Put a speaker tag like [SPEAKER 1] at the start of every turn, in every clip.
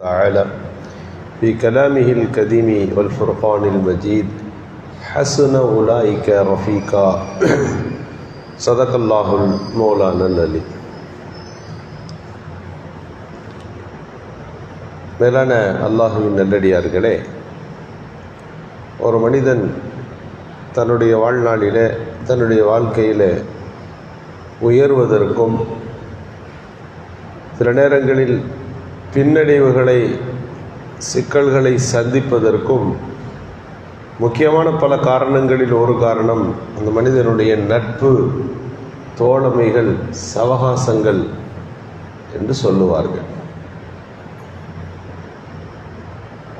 [SPEAKER 1] تعالى في كلامه الكريم والفرقان المجيد حسن أولئك رفيقا صدق الله المولانا العلي மேலான அல்லாஹுவின் நல்லடியார்களே ஒரு மனிதன் தன்னுடைய வாழ்நாளிலே தன்னுடைய வாழ்க்கையில் உயர்வதற்கும் சில நேரங்களில் பின்னடைவுகளை சிக்கல்களை சந்திப்பதற்கும் முக்கியமான பல காரணங்களில் ஒரு காரணம் அந்த மனிதனுடைய நட்பு தோழமைகள் சவகாசங்கள் என்று சொல்லுவார்கள்.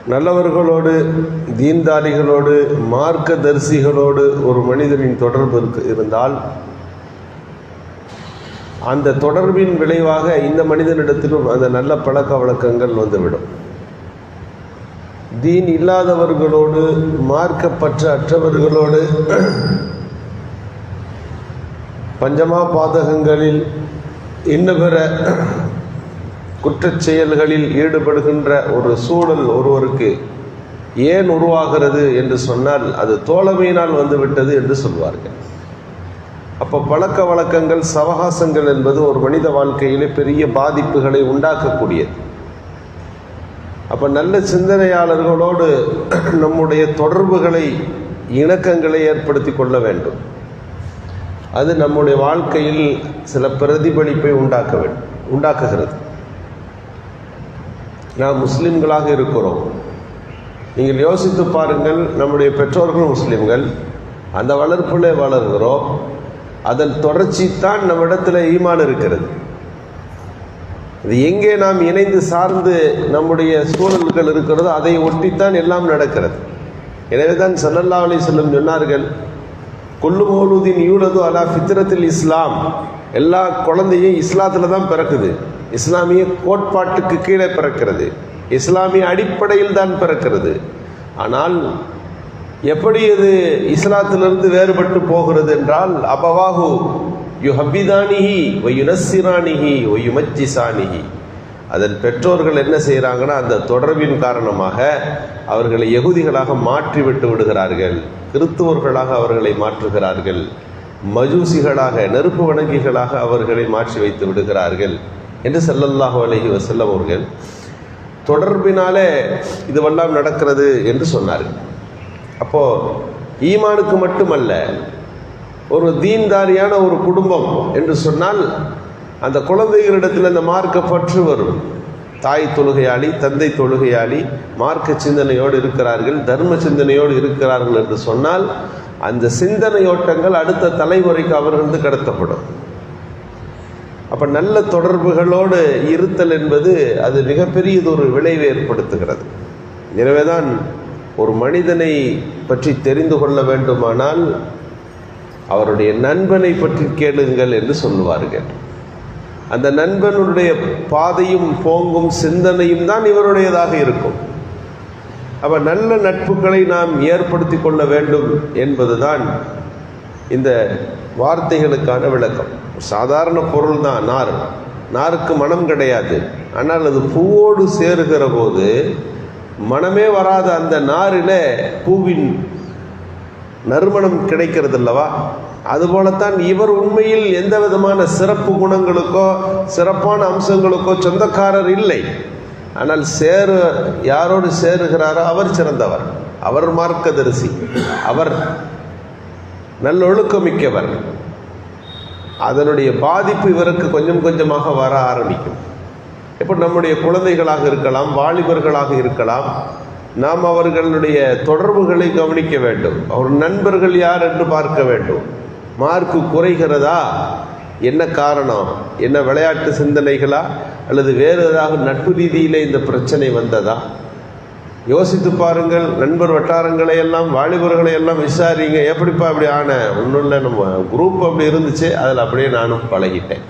[SPEAKER 1] நல்லவர்களோடு தீன்தாரிகளோடு மார்க்க தரிசிகளோடு ஒரு மனிதனின் தொடர்பு இருந்தால் அந்த தொடர்பின் விளைவாக இந்த மனிதனிடத்திலும் அந்த நல்ல பழக்க வழக்கங்கள் வந்துவிடும். தீன் இல்லாதவர்களோடு மார்க்கப்பற்ற அற்றவர்களோடு பஞ்சமா பாதகங்களில் இன்ன பிற குற்றச் செயல்களில் ஈடுபடுகின்ற ஒரு சூழல் ஒருவருக்கு ஏன் உருவாகிறது என்று சொன்னால் அது தோழமையினால் வந்துவிட்டது என்று சொல்வார்கள். அப்போ பழக்க வழக்கங்கள் சவகாசங்கள் என்பது ஒரு மனித வாழ்க்கையிலே பெரிய பாதிப்புகளை உண்டாக்கக்கூடியது. அப்போ நல்ல சிந்தனையாளர்களோடு நம்முடைய தொடர்புகளை இணக்கங்களை ஏற்படுத்தி கொள்ள வேண்டும். அது நம்முடைய வாழ்க்கையில் சில பிரதிபலிப்பை உண்டாக்க வேண்டும் உண்டாக்குகிறது. நாம் முஸ்லிம்களாக இருக்கிறோம். நீங்கள் யோசித்து பாருங்கள் நம்முடைய பெற்றோர்கள் முஸ்லிம்கள் அந்த வளர்ப்பில் வளர்கிறோம். அதன் தொடர்ச்சி தான் நம்மிடத்தில் ஈமான் இருக்கிறது. இது எங்கே நாம் இணைந்து சார்ந்து நம்முடைய சூழல்கள் இருக்கிறதோ அதை ஒட்டித்தான் எல்லாம் நடக்கிறது. எனவே தான் சல்லல்லா அலி செல்லம் சொன்னார்கள் கொல்லு மௌலூதின் யூலது அலா ஃபித்ரத்தில் இஸ்லாம். எல்லா குழந்தையும் இஸ்லாத்தில் தான் பிறக்குது. இஸ்லாமிய கோட்பாட்டுக்கு கீழே பிறக்கிறது. இஸ்லாமிய அடிப்படையில் தான் பிறக்கிறது. ஆனால் எப்படி அது இஸ்லாத்திலிருந்து வேறுபட்டு போகிறது என்றால் அபவாகு யு ஹப்பிதானிஹி ஒயுனசிரானிஹி ஒயுமச்சிசானிஹி அதன் பெற்றோர்கள் என்ன செய்கிறாங்கன்னா அந்த தொடர்பின் காரணமாக அவர்களை எகுதிகளாக மாற்றி விட்டு விடுகிறார்கள். கிறித்துவர்களாக அவர்களை மாற்றுகிறார்கள். மஜூசிகளாக நெருப்பு வணங்கிகளாக அவர்களை மாற்றி வைத்து விடுகிறார்கள் என்று செல்லல்லாஹு அலஹி வசல்லம் அவர்கள் தொடர்பினாலே இதுவெல்லாம் நடக்கிறது என்று சொன்னார்கள். அப்போது ஈமானுக்கு மட்டுமல்ல ஒரு தீன்தாரியான ஒரு குடும்பம் என்று சொன்னால் அந்த குழந்தைகளிடத்தில் அந்த மார்க்க பற்று வரும். தாய் தொழுகையாளி தந்தை தொழுகையாளி மார்க்க சிந்தனையோடு இருக்கிறார்கள் தர்ம சிந்தனையோடு இருக்கிறார்கள் என்று சொன்னால் அந்த சிந்தனையோட்டங்கள் அடுத்த தலைமுறைக்கு அவர்களுக்கு கடத்தப்படும். அப்போ நல்ல தொடர்புகளோடு இருத்தல் என்பது அது மிகப்பெரியதொரு விளைவை ஏற்படுத்துகிறது. எனவேதான் ஒரு மனிதனை பற்றி தெரிந்து கொள்ள வேண்டுமானால் அவருடைய நண்பனை பற்றி கேளுங்கள் என்று சொல்லுவார்கள். அந்த நண்பனுடைய பாதையும் போங்கும் சிந்தனையும் தான் இவருடையதாக இருக்கும். அப்போ நல்ல நட்புகளை நாம் ஏற்படுத்தி கொள்ள வேண்டும் என்பதுதான் இந்த வார்த்தைகளுக்கான விளக்கம். சாதாரண பொருள் தான் நார். நாருக்கு மனம் கிடையாது. ஆனால் அது பூவோடு சேருகிற போது மனமே வராத அந்த நாரில் பூவின் நறுமணம் கிடைக்கிறது அல்லவா அதுபோலத்தான் இவர் உண்மையில் எந்த விதமான சிறப்பு குணங்களுக்கோ சிறப்பான அம்சங்களுக்கோ சொந்தக்காரர் இல்லை. ஆனால் சேரு யாரோடு சேருகிறாரோ அவர் சிறந்தவர். அவர் மார்க்கதரிசி. அவர் நல்லொழுக்கமிக்கவர் அதனுடைய பாதிப்பு இவருக்கு கொஞ்சம் கொஞ்சமாக வர ஆரம்பிக்கும். இப்போ நம்முடைய குழந்தைகளாக இருக்கலாம் வாலிபர்களாக இருக்கலாம் நாம் அவர்களுடைய தொடர்புகளை கவனிக்க வேண்டும். அவர் நண்பர்கள் யார் என்று பார்க்க வேண்டும். மார்க்கு குறைகிறதா? என்ன காரணம்? என்ன விளையாட்டு சிந்தனைகளா? அல்லது வேறு ஏதாவது நட்பு ரீதியில் இந்த பிரச்சனை வந்ததா? யோசித்து பாருங்கள் நண்பர் வட்டாரங்களை எல்லாம் வாலிபர்களை எல்லாம் விசாரிங்க. எப்படிப்பா அப்படி ஆன? ஒன்றும் இல்லை நம்ம குரூப் அப்படி இருந்துச்சு. அதில் அப்படியே நானும் பழகிட்டேன்.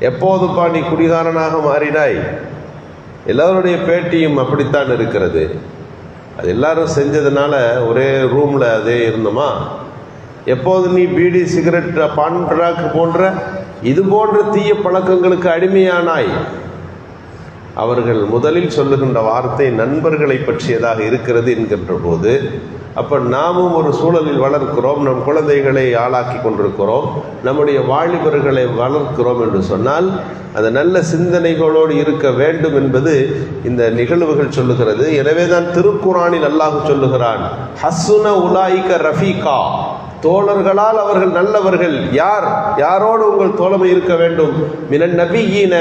[SPEAKER 1] எப்போதுப்பா நீ குடிகாரனாக மாறினாய்? எல்லோருடைய பேட்டியும் அப்படித்தான் இருக்கிறது. அது எல்லாரும் செஞ்சதுனால ஒரே ரூமில் அதே இருந்தோமா? எப்போது நீ பீடி சிகரெட் பான் ட்ராக் போன்ற இது போன்ற தீய பழக்கங்களுக்கு அடிமையானாய்? அவர்கள் முதலில் சொல்லுகின்ற வார்த்தை நண்பர்களை பற்றியதாக இருக்கிறது என்கின்ற போது அப்போ நாமும் ஒரு சூழலில் வளர்க்கிறோம் நம் குழந்தைகளை ஆளாக்கி கொண்டிருக்கிறோம் நம்முடைய வாலிபர்களை வளர்க்கிறோம் என்று சொன்னால் அந்த நல்ல சிந்தனைகளோடு இருக்க வேண்டும் என்பது இந்த நிகழ்வுகள் சொல்லுகிறது. எனவே தான் திருக்குறானில் அல்லாஹ் சொல்லுகிறான் ஹசுன உலாய்க ரஃபீகா. தோழர்களால் அவர்கள் நல்லவர்கள் யார்? யாரோடு உங்கள் தோழமை இருக்க வேண்டும்? மின நபியீன.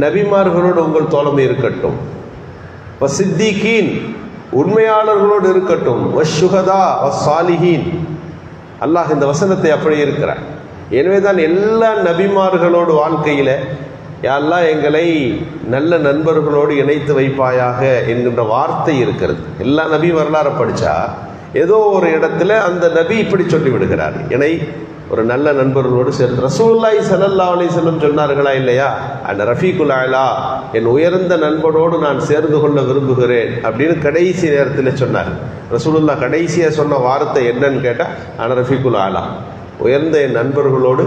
[SPEAKER 1] நபிமார்களோடு உங்கள் தோழமை இருக்கட்டும். சித்திகீன். உண்மையாளர்களோடு இருக்கட்டும். வஷுகதா சாலிஹீன் அல்லாஹ் இந்த வசனத்தை அப்படி இருக்கிறார் எனவே தான் எல்லா நபிமார்களோடு வாழ்க்கையில் யாரெல்லாம் எங்களை நல்ல நண்பர்களோடு இணைத்து வைப்பாயாக என்கின்ற வார்த்தை இருக்கிறது. எல்லா நபி வரலாறு படித்தா ஏதோ ஒரு இடத்துல அந்த நபி இப்படி சொல்லி விடுகிறார் என்னை ஒரு நல்ல நண்பர்களோடு சேர்ந்து ரசூல்லாய் சலல்லா அலி செல்லம் சொன்னார்களா இல்லையா? அந்த ரஃபீகுல் ஆலா என் உயர்ந்த நண்பனோடு நான் சேர்ந்து கொள்ள விரும்புகிறேன் அப்படின்னு கடைசி நேரத்தில் சொன்னார் ரசூலுல்லா கடைசியாக சொன்ன வார்த்தை என்னன்னு கேட்டால் ஆனால் ரஃபீகுல் ஆலா உயர்ந்த என் நண்பர்களோடு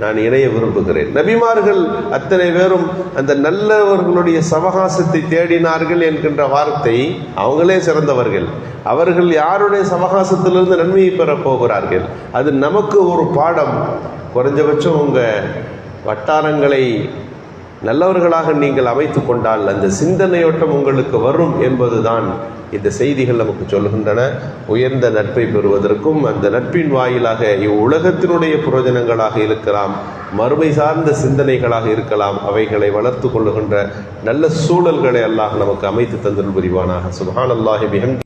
[SPEAKER 1] நான் இணைய விரும்புகிறேன். நபிமார்கள் அத்தனை பேரும் அந்த நல்லவர்களுடைய சவகாசத்தை தேடினார்கள் என்கின்ற வார்த்தை அவங்களே சிறந்தவர்கள். அவர்கள் யாருடைய சவகாசத்திலிருந்து நன்மையை பெறப் போகிறார்கள்? அது நமக்கு ஒரு பாடம். குறைஞ்சபட்சம் உங்கள் வட்டாரங்களை நல்லவர்களாக நீங்கள் அமைத்து கொண்டால் அந்த சிந்தனையோட்டம் உங்களுக்கு வரும் என்பதுதான் இந்த செய்திகள் நமக்கு சொல்கின்றன உயர்ந்த நட்பை பெறுவதற்கும் அந்த நட்பின் வாயிலாக இவ்வுலகத்தினுடைய புரோஜனங்களாக இருக்கலாம் மறுமை சார்ந்த சிந்தனைகளாக இருக்கலாம் அவைகளை வளர்த்து கொள்ளுகின்ற நல்ல சூழல்களை அல்லாஹ் நமக்கு அமைத்து தந்திருள் புரிவானாக. சுபஹான் அல்லாஹி பிஹம்